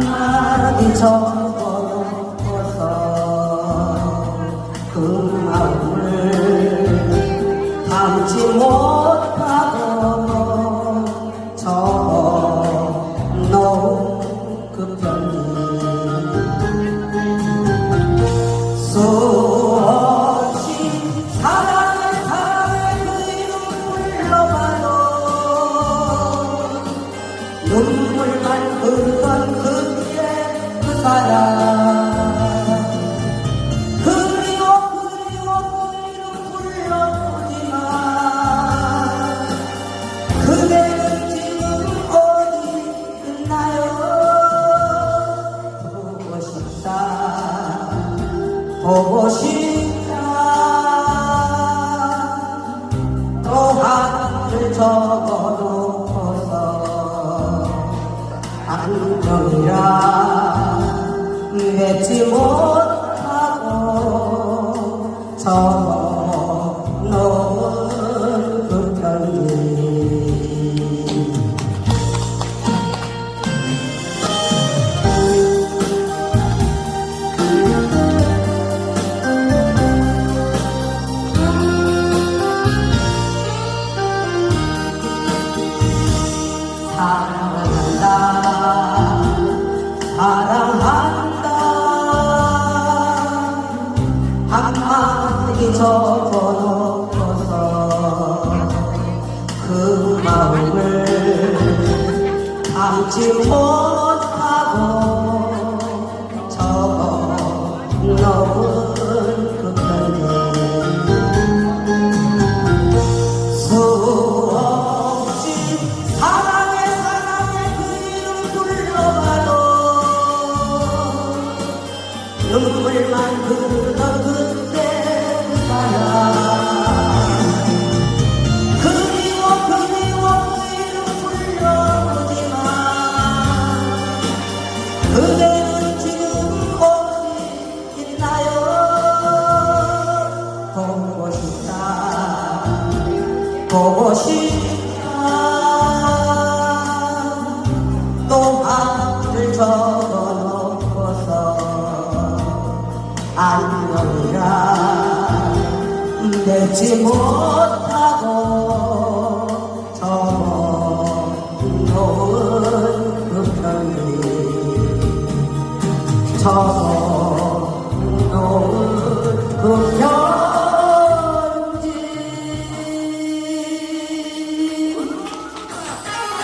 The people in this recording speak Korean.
만나기 전부터 그 마음을 담지 못하고 저놓은 그 편이 수없이 사랑을 다그 이름 불러봐도 눈물만 흐르던 보고 싶다. 또 하늘 적어놓고서 안녕이라 맺지 못하고 그 편지 사랑한다. 사랑한다 한마디 적어놓고서 그 마음을 담지 못하고 적어놓은 그 편지 보고 싶다. 또 앞을 적어놓고서 안녕이라 내지 못하고 접어놓은 그 편이 접어